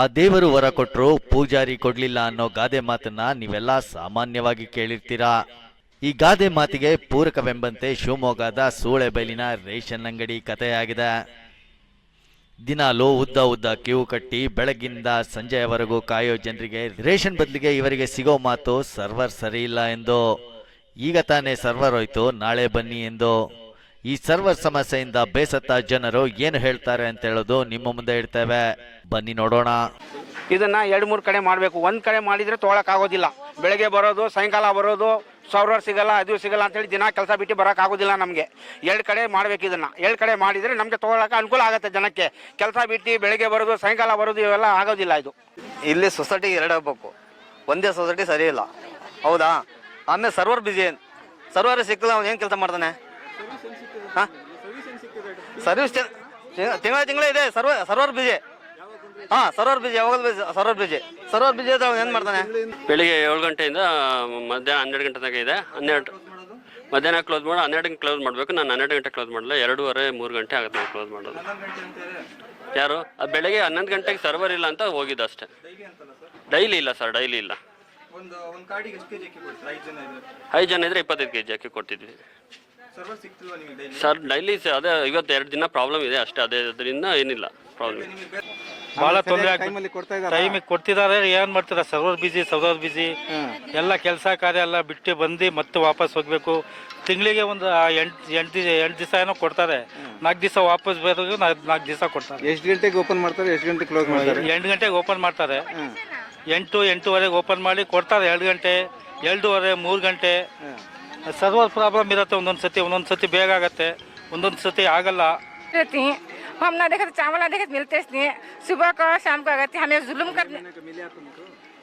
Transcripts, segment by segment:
ಆ ದೇವರು ವರ ಕೊಟ್ಟರು ಪೂಜಾರಿ ಕೊಡ್ಲಿಲ್ಲ ಅನ್ನೋ ಗಾದೆ ಮಾತನ್ನ ನೀವೆಲ್ಲ ಸಾಮಾನ್ಯವಾಗಿ ಕೇಳಿರ್ತೀರಾ? ಈ ಗಾದೆ ಮಾತಿಗೆ ಪೂರಕವೆಂಬಂತೆ ಶಿವಮೊಗ್ಗದ ಸೂಳೆಬೈಲಿನ ರೇಷನ್ ಅಂಗಡಿ ಕಥೆಯಾಗಿದೆ. ದಿನಾಲು ಉದ್ದ ಉದ್ದ ಕಿವು ಕಟ್ಟಿ ಬೆಳಗ್ಗಿಂದ ಸಂಜೆಯವರೆಗೂ ಕಾಯೋ ಜನರಿಗೆ ರೇಷನ್ ಬದಲಿಗೆ ಇವರಿಗೆ ಸಿಗೋ ಮಾತು ಸರ್ವರ್ ಸರಿ ಇಲ್ಲ ಎಂದು. ಈಗ ತಾನೇ ಸರ್ವರ್ ಹೋಯ್ತು, ನಾಳೆ ಬನ್ನಿ ಎಂದು. ಈ ಸರ್ವರ್ ಸಮಸ್ಯೆಯಿಂದ ಬೇಸತ್ತ ಜನರು ಏನು ಹೇಳ್ತಾರೆ ಅಂತ ಹೇಳೋದು ನಿಮ್ಮ ಮುಂದೆ ಇಡ್ತೇವೆ ಬನ್ನಿ ನೋಡೋಣ. ಇದನ್ನ ಎರಡು ಮೂರು ಕಡೆ ಮಾಡಬೇಕು. ಒಂದು ಕಡೆ ಮಾಡಿದ್ರೆ ಆಗೋದಿಲ್ಲ. ಬೆಳಗ್ಗೆ ಬರೋದು ಸಾಯಂಕಾಲ ಬರೋದು ಸರ್ವರ್ ಸಿಗಲ್ಲ ಅದು ಸಿಗಲ್ಲ ಅಂತೇಳಿ ದಿನ ಕೆಲಸ ಬಿಟ್ಟು ಬರೋಕ್ಕಾಗೋದಿಲ್ಲ ಆಗೋದಿಲ್ಲ ನಮಗೆ. ಎರಡು ಕಡೆ ಮಾಡ್ಬೇಕು ಇದನ್ನ. ಎರಡು ಕಡೆ ಮಾಡಿದರೆ ನಮಗೆ ತೊಗೊಳಕ್ಕೆ ಅನುಕೂಲ ಆಗುತ್ತೆ ಜನಕ್ಕೆ. ಕೆಲಸ ಬಿಟ್ಟು ಬೆಳಗ್ಗೆ ಬರೋದು ಸಾಯಂಕಾಲ ಬರೋದು ಇವೆಲ್ಲ ಆಗೋದಿಲ್ಲ ಇದು. ಇಲ್ಲಿ ಸೊಸೈಟಿ ಎರಡು ಹಬ್ಬಕ್ಕು ಒಂದೇ ಸೊಸೈಟಿ ಸರಿ ಇಲ್ಲ. ಹೌದಾ? ಆಮೇಲೆ ಸರ್ವರ್ ಬಿಜಿ ಸರ್ವರ್ ಸಿಕ್ಕಲ್ಲ ಅವ್ನು ಏನು ಕೆಲಸ ಮಾಡ್ತಾನೆ? ಹಾಂ? ಸರ್ವಿಸ್ ತಿಂಗಳ ತಿಂಗಳ ಇದೆ ಸರ್ವರ್ ಸರ್ವರ್ ಬಿಜಿ ಹಾಂ ಸರ್ವರ್ ಬಿಜಿ ಯಾವಾಗ busy server busy server busy ಅವ್ನು ಏನು ಮಾಡ್ತಾನೆ? ಬೆಳಿಗ್ಗೆ ಏಳು ಗಂಟೆಯಿಂದ ಮಧ್ಯಾಹ್ನ ಹನ್ನೆರಡು ಗಂಟೆ ತನಕ ಇದೆ. ಹನ್ನೆರಡು ಮಧ್ಯಾಹ್ನ ಕ್ಲೋಸ್ ಮಾಡಿ ಹನ್ನೆರಡು ಗಂಟೆ ಕ್ಲೋಸ್ ಮಾಡಬೇಕು. ನಾನು ಹನ್ನೆರಡು ಗಂಟೆ ಕ್ಲೋಸ್ ಮಾಡಲ್ಲ ಎರಡೂವರೆ ಮೂರು ಗಂಟೆ ಆಗುತ್ತೆ ನಾನು ಕ್ಲೋಸ್ ಮಾಡೋದು. ಯಾರು? ಅದು ಬೆಳಗ್ಗೆ ಹನ್ನೊಂದು ಗಂಟೆಗೆ ಸರ್ವರ್ ಇಲ್ಲ ಅಂತ ಹೋಗಿದ್ದು ಅಷ್ಟೇ. ಡೈಲಿ ಇಲ್ಲ ಸರ್ ಡೈಲಿ ಇಲ್ಲ. ಐದು ಜನ ಇದ್ರೆ? ಇಪ್ಪತ್ತೈದು ಕೆ ಜಿ ಅಕ್ಕಿ ಕೊಡ್ತಿದ್ವಿ. ಸರ್ ಡೈಲಿ ಅದೇ ಇವತ್ತು ಎರಡು ದಿನ ಪ್ರಾಬ್ಲಮ್ ಇದೆ ಅಷ್ಟೇ ಅದೇ ಅದರಿಂದ ಏನಿಲ್ಲ ಪ್ರಾಬ್ಲಮ್ ಬಹಳ ತೊಂದರೆ ಟೈಮಲ್ಲಿ ಕೊಡ್ತಾ ಇದ್ದಾರೆ? ಟೈಮಿಗೆ ಕೊಡ್ತಿದ್ದಾರೆ ಏನ್ ಮಾಡ್ತೀರಾ? ಸರ್ವರ್ ಬಿಸಿ ಸರ್ವರ್ ಬಿಸಿ ಎಲ್ಲ ಕೆಲಸ ಕಾರ್ಯ ಎಲ್ಲ ಬಿಟ್ಟು ಬಂದು ಮತ್ತೆ ವಾಪಸ್ ಹೋಗ್ಬೇಕು. ತಿಂಗಳಿಗೆ ಒಂದು ಎಂಟು ಎಂಟು ಎಂಟು ದಿವಸ ಏನೋ ಕೊಡ್ತಾರೆ. ನಾಲ್ಕು ದಿವಸ ವಾಪಸ್ ಬರೋದು ನಾಲ್ಕು ದಿವಸ ಕೊಡ್ತಾರೆ. ಎಷ್ಟು ಗಂಟೆಗೆ ಓಪನ್ ಮಾಡ್ತಾರೆ ಎಷ್ಟು ಗಂಟೆಗೆ ಕ್ಲೋಸ್ ಮಾಡ್ತಾರೆ? ಎಂಟು ಗಂಟೆಗೆ ಓಪನ್ ಮಾಡ್ತಾರೆ. ಎಂಟು ಎಂಟೂವರೆಗೆ ಓಪನ್ ಮಾಡಿ ಕೊಡ್ತಾರೆ ಎರಡು ಗಂಟೆ ಎರಡೂವರೆ ಮೂರು ಗಂಟೆ. ಸರ್ವರ್ ಪ್ರಾಬ್ಲಮ್ ಇರುತ್ತೆ ಒಂದೊಂದು ಸತಿ ಒಂದೊಂದು ಸತಿ ಬೇಗ ಆಗತ್ತೆ ಒಂದೊಂದು ಸತಿ ಆಗಲ್ಲ रहती हैं हम ना देखे तो चावल ना देखे तो मिलते नहीं सुबह को शाम को आते हमें जुल्म करने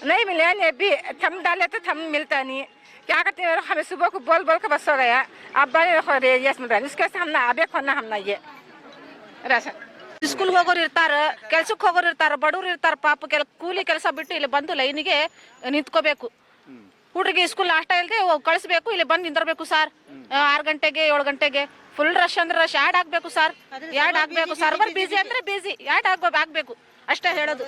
नहीं मिले नहीं अभी थम डाले तो थम मिलता नहीं क्या करते हैं हमें सुबह को बोल बोल के बस हो गया अब यस मिल रहा है उसके हम ना आबे खोना हम ना ये राशन ಸ್ಕೂಲ್ಗೆ ಹೋಗೋರು ಇರ್ತಾರ ಕೆಲ್ಸಕ್ಕೆ ಹೋಗೋರು ಇರ್ತಾರ ಬಡವ್ರು ಇರ್ತಾರ ಪಾಪ ಕೆಲ ಕೂಲಿ ಕೆಲಸ ಬಿಟ್ಟು ಇಲ್ಲಿ ಬಂದು ಲೈನಿಗೆ ನಿಂತ್ಕೋಬೇಕು ಹುಡುಗಿ ಸ್ಕೂಲ್ ನಾಷ್ಟ ಇಲ್ಲದೆ ಕಳಿಸ್ಬೇಕು ಇಲ್ಲಿ ಬಂದು ನಿಂದಿರ್ಬೇಕು ಸರ್ ಆರು ಗಂಟೆಗೆ ಏಳು ಗಂಟೆಗೆ. ಫುಲ್ ರಶ್ ಅಂದ್ರೆ ರಶ್ ಯಾಡ್ ಆಗ್ಬೇಕು ಸರ್ ಯಾಡ್ ಆಗ್ಬೇಕು. ಸರ್ವರ್ ಬಿಸಿ ಅಂದ್ರೆ ಬಿಸಿ ಯಾಡ್ ಆಗ್ಬೇಕು ಆಗ್ಬೇಕು. ಅಷ್ಟೇ ಹೇಳೋದು.